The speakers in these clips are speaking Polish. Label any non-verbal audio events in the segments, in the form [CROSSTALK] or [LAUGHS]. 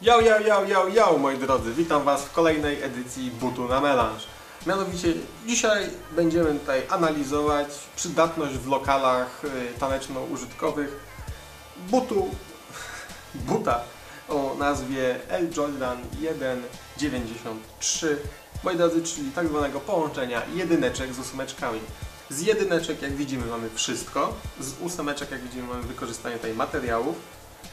Yo, yo, yo, yo, yo, moi drodzy, witam Was w kolejnej edycji Butu na Melanż. Mianowicie dzisiaj będziemy tutaj analizować przydatność w lokalach y, taneczno-użytkowych butu, [LAUGHS] buta o nazwie L Jordan 193, moi drodzy, czyli tak zwanego połączenia jedyneczek z ósemeczkami. Z jedyneczek, jak widzimy, mamy wszystko, z ósemeczek, jak widzimy, mamy wykorzystanie tutaj materiałów,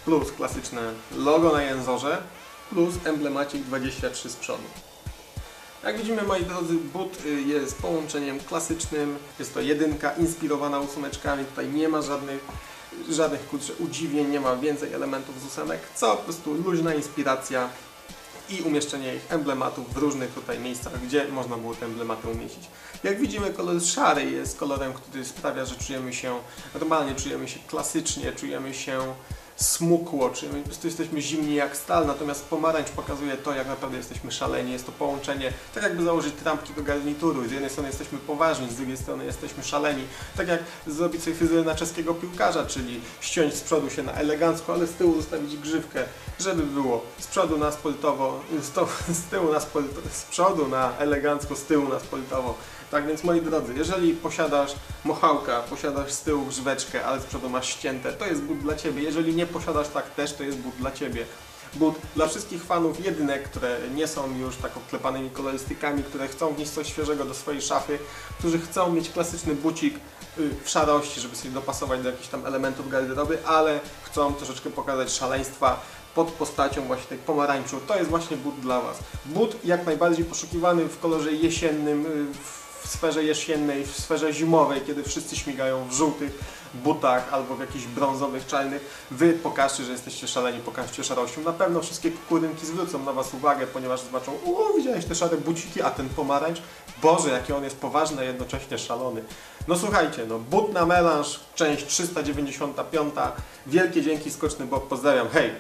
plus klasyczne logo na jęzorze, plus emblemacik 23 z przodu. Jak widzimy, moi drodzy, but y, jest połączeniem klasycznym, jest to jedynka inspirowana ósemeczkami, tutaj nie ma żadnych, żadnych kurczę, udziwień, nie ma więcej elementów z ósemek, co po prostu luźna inspiracja i umieszczenie ich emblematów w różnych tutaj miejscach, gdzie można było te emblematy umieścić. Jak widzimy, kolor szary jest kolorem, który sprawia, że czujemy się normalnie, czujemy się klasycznie, czujemy się smukło, czujemy, po prostu jesteśmy zimni jak stal, natomiast pomarańcz pokazuje to, jak naprawdę jesteśmy szaleni. Jest to połączenie, tak jakby założyć trampki do garnituru. Z jednej strony jesteśmy poważni, z drugiej strony jesteśmy szaleni. Tak jak zrobić sobie fryzurę na czeskiego piłkarza, czyli ściąć z przodu się na elegancko, ale z tyłu zostawić grzywkę, żeby było z przodu na sportowo, z, to, z tyłu na sportowo, z przodu na elegancko, z tyłu na sportowo. Tak więc moi drodzy, jeżeli posiadasz mochałka, posiadasz z tyłu grzyweczkę, ale z przodu masz ścięte, to jest but dla Ciebie. Jeżeli nie posiadasz tak też, to jest but dla Ciebie. But dla wszystkich fanów jedynek, które nie są już tak oklepanymi kolorystykami, które chcą wnieść coś świeżego do swojej szafy, którzy chcą mieć klasyczny bucik y, w szarości, żeby sobie dopasować do jakichś tam elementów garderoby, ale chcą troszeczkę pokazać szaleństwa pod postacią właśnie tej pomarańczu. To jest właśnie but dla Was. But jak najbardziej poszukiwany w kolorze jesiennym, y, w sferze jesiennej, w sferze zimowej, kiedy wszyscy śmigają w żółtych butach albo w jakichś brązowych, czarnych. Wy pokażcie, że jesteście szaleni, pokażcie szarością. Na pewno wszystkie kukurynki zwrócą na Was uwagę, ponieważ zobaczą, o widziałeś te szare buciki, a ten pomarańcz, Boże, jaki on jest poważny, a jednocześnie szalony. No słuchajcie, no but na melanż, część 395. Wielkie dzięki, Skoczny Bob, pozdrawiam, hej!